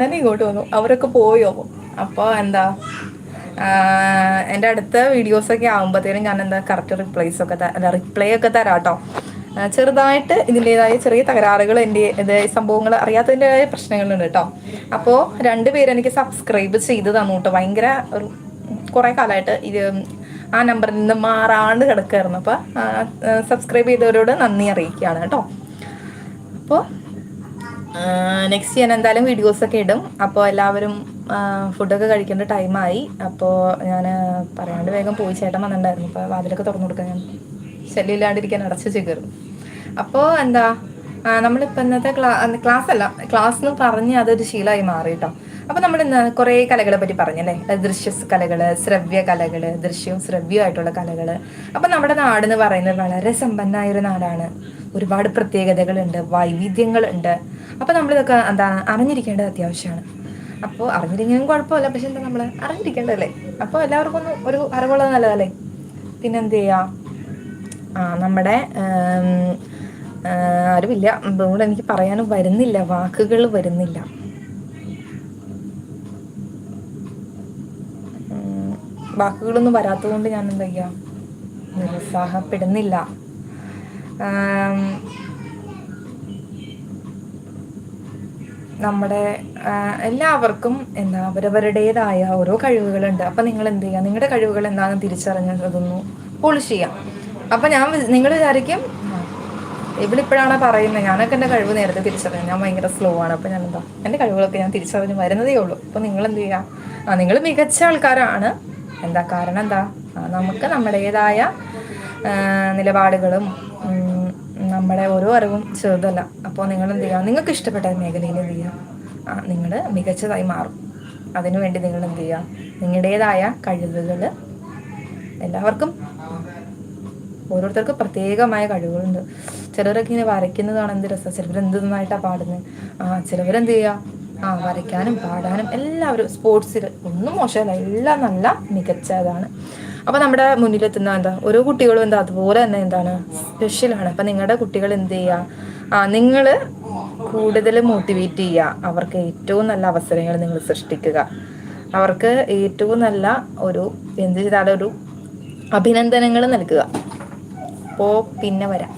ഞാൻ ഇങ്ങോട്ട് വന്നു. അവരൊക്കെ പോയോ അപ്പോൾ എന്താ എന്റെ അടുത്ത വീഡിയോസൊക്കെ ആകുമ്പോഴത്തേനും ഞാൻ എന്താ കറക്റ്റ് റിപ്ലൈസ് ഒക്കെ അല്ല റിപ്ലൈ ഒക്കെ തരാം കേട്ടോ ചെറുതായിട്ട് ഇതിന്റെതായ ചെറിയ തകരാറുകൾ എന്റെ ഇത് സംഭവങ്ങൾ അറിയാത്തതിന്റെതായ പ്രശ്നങ്ങളുണ്ട് കേട്ടോ അപ്പോൾ രണ്ടുപേരും എനിക്ക് സബ്സ്ക്രൈബ് ചെയ്ത് തന്നു കേട്ടോ ഭയങ്കര ഒരു കുറേ കാലമായിട്ട് ഇത് ആ നമ്പറിൽ നിന്ന് മാറാണ്ട് കിടക്കായിരുന്നു. അപ്പോൾ സബ്സ്ക്രൈബ് ചെയ്തവരോട് നന്ദി അറിയിക്കുകയാണ് കേട്ടോ അപ്പോൾ നെക്സ്റ്റ് ഞാൻ എന്തായാലും വീഡിയോസൊക്കെ ഇടും. അപ്പോൾ എല്ലാവരും ഫുഡൊക്കെ കഴിക്കേണ്ട ടൈമായി അപ്പോൾ ഞാൻ പറയാണ്ട് വേഗം പോയി ചേട്ടൻ വന്നിട്ടുണ്ടായിരുന്നു. അപ്പോൾ വാതിലൊക്കെ തുറന്നു കൊടുക്കാൻ ഞാൻ ശല്യമില്ലാണ്ടിരിക്കാൻ അടച്ചു ചേർന്നു അപ്പോൾ എന്താ നമ്മളിപ്പോൾ ഇന്നത്തെ ക്ലാ ക്ലാസ് അല്ല ക്ലാസ് എന്ന് പറഞ്ഞ് അതൊരു ശീലമായി മാറി കേട്ടോ അപ്പോൾ നമ്മൾ ഇന്ന് കുറേ കലകളെ പറ്റി പറഞ്ഞല്ലേ ദൃശ്യ കലകൾ ശ്രവ്യ കലകൾ ദൃശ്യവും ശ്രവ്യമായിട്ടുള്ള കലകൾ അപ്പോൾ നമ്മുടെ നാടെന്ന് പറയുന്നത് വളരെ സമ്പന്നമായ ഒരു നാടാണ്. ഒരുപാട് പ്രത്യേകതകളുണ്ട് വൈവിധ്യങ്ങളുണ്ട്. അപ്പോൾ നമ്മളിതൊക്കെ എന്താണ് അറിഞ്ഞിരിക്കേണ്ടത് അത്യാവശ്യമാണ്. അപ്പോൾ അറിഞ്ഞിരിക്കാനും കുഴപ്പമില്ല പക്ഷെ എന്താ നമ്മൾ അറിഞ്ഞിരിക്കേണ്ടതല്ലേ? അപ്പോൾ എല്ലാവർക്കും ഒന്ന് ഒരു അറിവുള്ളത് നല്ലതല്ലേ? പിന്നെന്ത് ചെയ്യാം? ആ നമ്മുടെ അറിവില്ല. അതുകൊണ്ട് എനിക്ക് പറയാനും വരുന്നില്ല വാക്കുകൾ വരുന്നില്ല. വാക്കുകളൊന്നും വരാത്തതുകൊണ്ട് ഞാൻ എന്താ ചെയ്യുക നിരുത്സാഹപ്പെടുന്നില്ല. നമ്മുടെ എല്ലാവർക്കും എന്താ അവരവരുടേതായ ഓരോ കഴിവുകളുണ്ട്. അപ്പം നിങ്ങൾ എന്ത് ചെയ്യുക നിങ്ങളുടെ കഴിവുകൾ എന്താണെന്ന് തിരിച്ചറിഞ്ഞതൊന്നു പോളിഷ് ചെയ്യാം. അപ്പം ഞാൻ നിങ്ങൾ വിചാരിക്കും ഇവളിപ്പോഴാണ് പറയുന്നത് ഞാനൊക്കെ എന്റെ കഴിവ് നേരത്തെ തിരിച്ചറിഞ്ഞു. ഞാൻ ഭയങ്കര സ്ലോ ആണ്. അപ്പം ഞാൻ എന്താ എന്റെ കഴിവുകളൊക്കെ ഞാൻ തിരിച്ചറിഞ്ഞ് വരുന്നതേ ഉള്ളൂ. അപ്പം നിങ്ങൾ എന്ത് ചെയ്യുക ആ നിങ്ങൾ മികച്ച ആൾക്കാരാണ്. എന്താ കാരണം എന്താ? നമുക്ക് നമ്മുടേതായ നിലപാടുകളും നമ്മുടെ ഓരോ അറിവും ചെറുതല്ല. അപ്പോൾ നിങ്ങൾ എന്ത് ചെയ്യുക നിങ്ങൾക്ക് ഇഷ്ടപ്പെട്ട മേഖലയിൽ എന്ത് ചെയ്യുക നിങ്ങൾ മികച്ചതായി മാറും. അതിനുവേണ്ടി നിങ്ങൾ എന്ത് ചെയ്യുക നിങ്ങളുടേതായ കഴിവുകൾ എല്ലാവർക്കും ഓരോരുത്തർക്കും പ്രത്യേകമായ കഴിവുകളുണ്ട്. ചിലരൊക്കെ ഇങ്ങനെ വരയ്ക്കുന്നതാണ് എന്ത് രസം. ചിലവർ എന്ത് നന്നായിട്ടാണ് പാടുന്നത് ആ ചിലവരെന്ത് ചെയ്യുക ആ വരയ്ക്കാനും പാടാനും എല്ലാവരും സ്പോർട്സിൽ ഒന്നും മോശമല്ല എല്ലാം നല്ല മികച്ചതാണ്. അപ്പോൾ നമ്മുടെ മുന്നിലെത്തുന്ന എന്താ ഓരോ കുട്ടികളും എന്താ അതുപോലെ തന്നെ എന്താണ് സ്പെഷ്യലാണ് അപ്പം നിങ്ങളുടെ കുട്ടികൾ എന്ത് ചെയ്യുക ആ നിങ്ങൾ കൂടുതൽ മോട്ടിവേറ്റ് ചെയ്യുക അവർക്ക് ഏറ്റവും നല്ല അവസരങ്ങൾ നിങ്ങൾ സൃഷ്ടിക്കുക. അവർക്ക് ഏറ്റവും നല്ല ഒരു എന്ത് ചെയ്താലും ഒരു അഭിനന്ദനങ്ങൾ നൽകുക. അപ്പോൾ പിന്നെ വരാം.